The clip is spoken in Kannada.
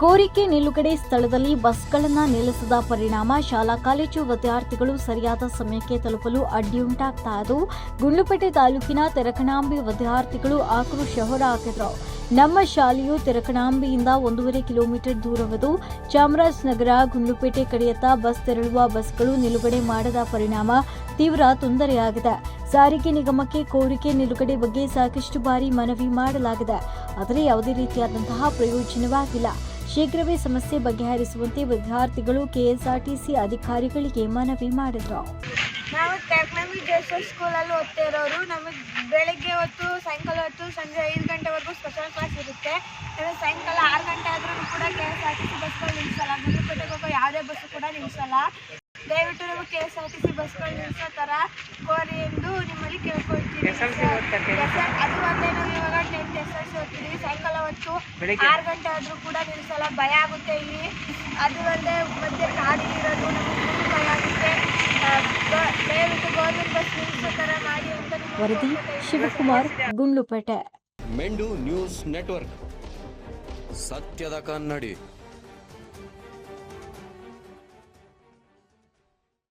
ಕೋರಿಕೆ ನಿಲುಗಡೆ ಸ್ಥಳದಲ್ಲಿ ಬಸ್ಗಳನ್ನು ನಿಲ್ಲಿಸದ ಪರಿಣಾಮ ಶಾಲಾ ಕಾಲೇಜು ವಿದ್ಯಾರ್ಥಿಗಳು ಸರಿಯಾದ ಸಮಯಕ್ಕೆ ತಲುಪಲು ಅಡ್ಡಿಯುಂಟಾಗ್ತಾ ಇದ್ದು, ಗುಂಡ್ಲುಪೇಟೆ ತಾಲೂಕಿನ ತೆರಕಣಾಂಬಿ ವಿದ್ಯಾರ್ಥಿಗಳು ಆಕ್ರೋಶ ಹೊರಹಾಕಿದ್ರು. ನಮ್ಮ ಶಾಲೆಯು ತೆರಕಣಾಂಬಿಯಿಂದ ಒಂದೂವರೆ ಕಿಲೋಮೀಟರ್ ದೂರವಿದ್ದು, ಚಾಮರಾಜನಗರ, ಗುಂಡ್ಲುಪೇಟೆ ಕಡೆಯತ್ತ ಬಸ್ ತೆರಳುವ ಬಸ್ಗಳು ನಿಲುಗಡೆ ಮಾಡದ ಪರಿಣಾಮ ತೀವ್ರ ತೊಂದರೆಯಾಗಿದೆ. ಸಾರಿಗೆ ನಿಗಮಕ್ಕೆ ಕೋರಿಕೆ ನಿಲುಗಡೆ ಬಗ್ಗೆ ಸಾಕಷ್ಟು ಬಾರಿ ಮನವಿ ಮಾಡಲಾಗಿದೆ. ಆದರೆ ಯಾವುದೇ ರೀತಿಯಾದಂತಹ ಪ್ರಯೋಜನವಾಗಿಲ್ಲ. ಶೀಘ್ರವೇ ಸಮಸ್ಯೆ ಬಗೆಹರಿಸುವಂತೆ ವಿದ್ಯಾರ್ಥಿಗಳು ಕೆಎಸ್ಆರ್ಟಿಸಿ ಅಧಿಕಾರಿಗಳಿಗೆ ಮನವಿ ಮಾಡಿದರು. ನಾವು ಟೆಕ್ನಾಮಿ ಜೆಸಸ್ ಸ್ಕೂಲಲ್ಲಿ ಓದ್ತಾ ಇರೋರು ನಮಗೆ ಬೆಳಗ್ಗೆ ಹೊತ್ತು ಸಾಯಂಕಾಲ ಹೊತ್ತು ಸಂಜೆ ಐದು ಗಂಟೆವರೆಗೂ ಸ್ಪೆಷಲ್ ಕ್ಲಾಸ್ ಇರುತ್ತೆ. ನಮಗೆ ಸಾಯಂಕಾಲ ಆರು ಗಂಟೆ ಆದರೂ ಕೂಡ K S R T C ಬಸ್ಗಳು ನಿಲ್ಲಿಸಲ್ಲ ಗುಂಡ್ಲುಪೇಟೆಗೆ ಹೋಗೋ ಯಾವುದೇ ಬಸ್ ಕೂಡ ನಿಲ್ಲಿಸಲ್ಲ ದಯವಿಟ್ಟು ನಮಗೆ K S R T C ಬಸ್ಗಳು ನಿಲ್ಲಿಸೋ ಥರ ಕೋರಿ ಎಂದು ನಿಮ್ಮಲ್ಲಿ ಕೇಳ್ಕೊಳ್ತೀವಿ SL ಅದು ಒಂದೇ ನಾವು ಇವಾಗ ಟೆಂತ್ ಎಸ್ ಎಲ್ ಸಿ ಓದ್ತಿದ್ದೀವಿ ಸಾಯಂಕಾಲ ಹೊತ್ತು ಆರು ಗಂಟೆ ಆದ್ರೂ ಕೂಡ ನಿಲ್ಲಿಸಲ್ಲ ಭಯ ಆಗುತ್ತೆ ಇಲ್ಲಿ. ಅದು ಅಲ್ಲದೆ ಮಧ್ಯೆ ಕಾಡಿರೋದು ನಮಗೆ ಫುಲ್ ಭಯ ಆಗುತ್ತೆ. ದಯವಿಟ್ಟು ಗೌರ್ಮೆಂಟ್ ಬಸ್ ನಿಲ್ಲಿಸೋ ಥರ ಮಾಡಿ ಅಂತ ವರದಿ ಶಿವಕುಮಾರ್ ಗುಂಡ್ಲುಪೇಟೆ. ಮೆಂಡು ನ್ಯೂಸ್ ನೆಟ್ವರ್ಕ್. ಸತ್ಯದ ಕನ್ನಡಿ.